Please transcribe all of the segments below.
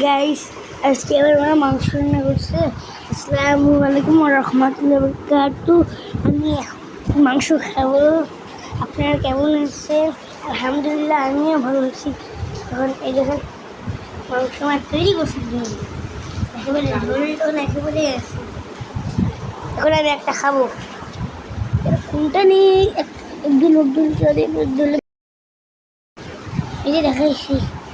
Guys আজকে আবার আমরা মাংস রান্না করছে। আসসালামু আলাইকুম রহমতুল্লাহ বরকাতু। আমি মাংস খাব। আপনারা কেমন আছে আলহামদুলিল্লাহ, আমিও ভালো আছি। এখন এই দেখেন, মাংস আমার তৈরি করছি একেবারে ঝোলটা একেবারে আছে। এখন আমি একটা খাব। কোনটা নিয়ে এক- একদিন একদিন চলে একদিন এই যে দেখাইছি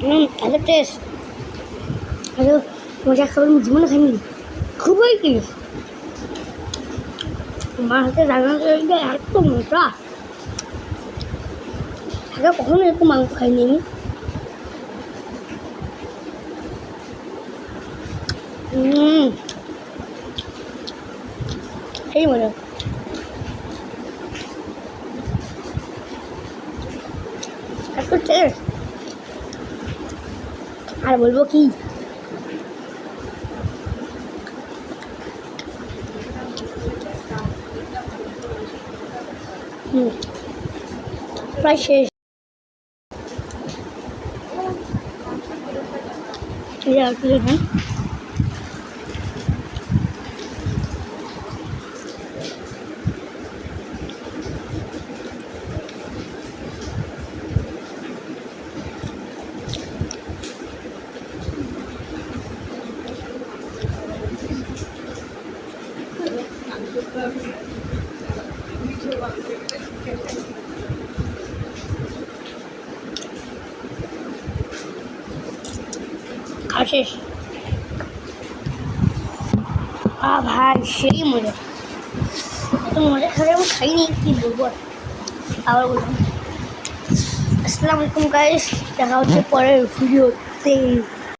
হুম ভালো টেস্ট ভালো মজা খাবার আমি জীবনে খাইনি খুবই টেস্ট মার হাতে রান্না করলে এত মজা। আগে কখনো এরকম মাংস খাইনি আমি। এই মজা। এত টেস্ট আর বলব কি? প্রায় শেষ। আর কি দেখেন খাওয়া শেষ। ভাই, সেই মজা। এত মজা খাবে, আমি খাইনি, কি বলব আবার বললাম, আসসালামু আলাইকুম গাইস দেখা হচ্ছে পরের ভিডিওতে